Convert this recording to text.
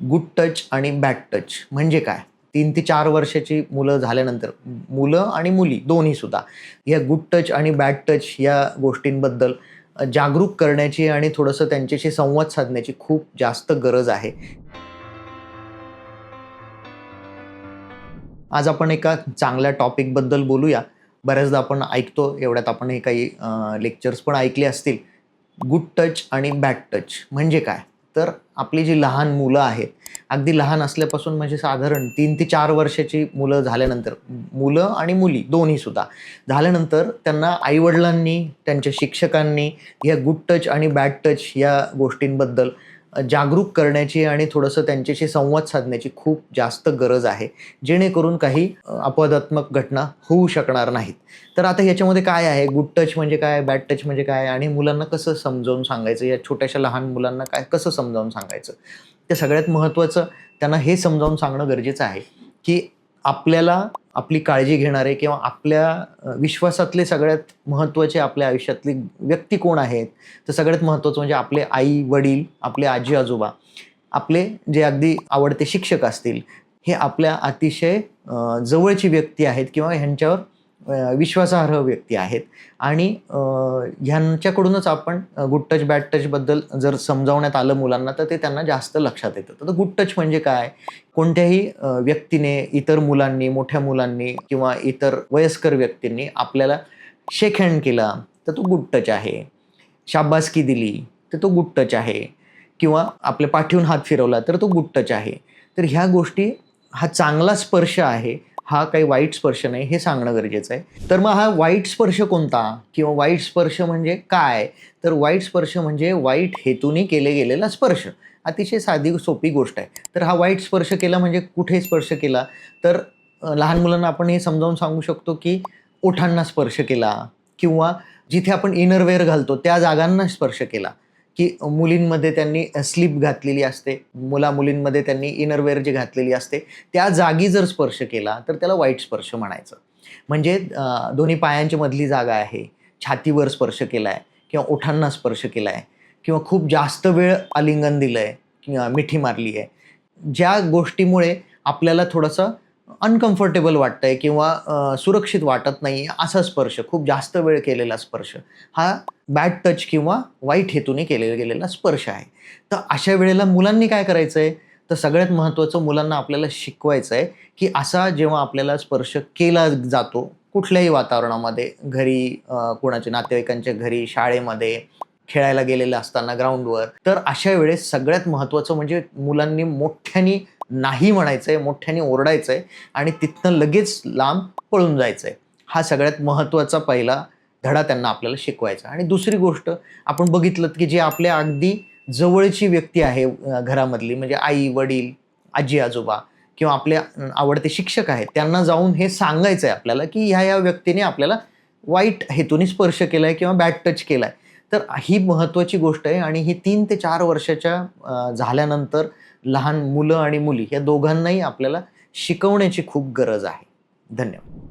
Good touch आणि bad touch म्हणजे काय? तीन ते चार वर्षाची मुलं झाल्यानंतर मुलं आणि मुली दोन्ही सुद्धा या गुड टच आणि बॅड टच या गोष्टींबद्दल जागरूक करण्याची आणि थोडंसं त्यांच्याशी संवाद साधण्याची खूप जास्त गरज आहे. आज आपण एका चांगल्या टॉपिकबद्दल बोलूया. बऱ्याचदा आपण ऐकतो एवढ्यात आपण हे काही लेक्चर्स पण ऐकले असतील. गुड टच आणि बॅड टच म्हणजे काय? तर आपली जी लहान मुलं आहेत अगदी लहान असल्यापासून म्हणजे साधारण तीन ते चार वर्षाची मुलं झाल्यानंतर मुलं आणि मुली दोन्ही सुद्धा झाल्यानंतर त्यांना आईवडिलांनी त्यांच्या शिक्षकांनी या गुड टच आणि बॅड टच या गोष्टींबद्दल जागरूक करण्याची आणि थोडंसं त्यांच्याशी संवाद साधण्याची खूप जास्त गरज आहे जेणेकरून काही अपवादात्मक घटना होऊ शकणार नाहीत. तर आता याच्यामध्ये काय आहे? गुड टच म्हणजे काय? बॅड टच म्हणजे काय? आणि मुलांना कसं समजावून सांगायचं? या छोट्याशा लहान मुलांना काय कसं समजावून सांगायचं? ते सगळ्यात महत्त्वाचं त्यांना हे समजावून सांगणं गरजेचं आहे की आपल्याला आपली काळजी घेणारे किंवा आपल्या विश्वासातले सगळ्यात महत्त्वाचे आपल्या आयुष्यातले व्यक्ती कोण आहेत तर सगळ्यात महत्त्वाचं म्हणजे आपले आई वडील आपले आजी आजोबा आपले जे अगदी आवडते शिक्षक असतील हे आपल्या अतिशय जवळची व्यक्ती आहेत किंवा ह्यांच्यावर विश्वासार्ह व्यक्ती आहेत. आणि ह्यांच्याकडूनच आपण गुड टच बॅड टचबद्दल जर समजावण्यात आलं मुलांना तर ते त्यांना जास्त लक्षात येतं. तर गुड टच म्हणजे काय? कोणत्याही व्यक्तीने इतर मुलांनी मोठ्या मुलांनी किंवा इतर वयस्कर व्यक्तींनी आपल्याला शेक हँड केला तर तो गुड टच आहे. शाबासकी दिली तर तो गुड टच आहे. किंवा आपल्या पाठीवून हात फिरवला तर तो गुड टच आहे. तर ह्या गोष्टी हा चांगला स्पर्श आहे. हा काही वाईट स्पर्श नाही हे सांगणं गरजेचं आहे. तर मग हा वाईट स्पर्श कोणता? किंवा वाईट स्पर्श म्हणजे काय? तर वाईट स्पर्श म्हणजे वाईट हेतूने केले गेलेला स्पर्श. अतिशय साधी सोपी गोष्ट आहे. तर हा वाईट स्पर्श केला म्हणजे कुठे स्पर्श केला? तर लहान मुलांना आपण हे समजावून सांगू शकतो की ओठांना स्पर्श केला किंवा जिथे आपण इनरवेअर घालतो त्या जागांना स्पर्श केला. की मुलींमध्ये त्यांनी स्लीप घातलेली असते मुला मुलींमध्ये त्यांनी इनरवेअर जी घातलेली असते त्या जागी जर स्पर्श केला तर त्याला वाईट स्पर्श म्हणायचं. म्हणजे दोन्ही पायांच्या मधली जागा आहे छातीवर स्पर्श केला आहे किंवा ओठांना स्पर्श केला आहे किंवा खूप जास्त वेळ आलिंगन दिलं आहे किंवा मिठी मारली आहे ज्या गोष्टीमुळे आपल्याला थोडंसं अनकम्फर्टेबल वाटतंय आहे किंवा सुरक्षित वाटत नाही असा स्पर्श खूप जास्त वेळ केलेला स्पर्श हा बॅड टच किंवा वाईट हेतूने केलेला गेलेला स्पर्श आहे. तर अशा वेळेला मुलांनी काय करायचं आहे तर सगळ्यात महत्त्वाचं मुलांना आपल्याला शिकवायचं आहे की असा जेव्हा आपल्याला स्पर्श केला जातो कुठल्याही वातावरणामध्ये घरी कोणाच्या नातेवाईकांच्या घरी शाळेमध्ये खेळायला गेलेलं असताना ग्राउंडवर तर अशा वेळेस सगळ्यात महत्त्वाचं म्हणजे मुलांनी मोठ्यानी नाही म्हणायचं आहे मोठ्याने ओरडायचं आहे आणि तिथनं लगेच लांब पळून जायचं आहे हा सगळ्यात महत्त्वाचा पहिला धडा त्यांना आपल्याला शिकवायचा. आणि दुसरी गोष्ट आपण बघितलं की जे आपल्या अगदी जवळची व्यक्ती आहे घरामधली म्हणजे आई वडील आजी आजोबा किंवा आपले आवडते शिक्षक आहेत त्यांना जाऊन हे सांगायचं आहे आपल्याला की ह्या या व्यक्तीने आपल्याला वाईट हेतूने स्पर्श केला आहे किंवा बॅड टच केला आहे तर ही महत्त्वाची गोष्ट आहे आणि ही तीन ते चार वर्षाच्या झाल्यानंतर लहान मुलं आणि मुली या दोघांनाही आपल्याला शिकवण्याची खूप गरज आहे. धन्यवाद.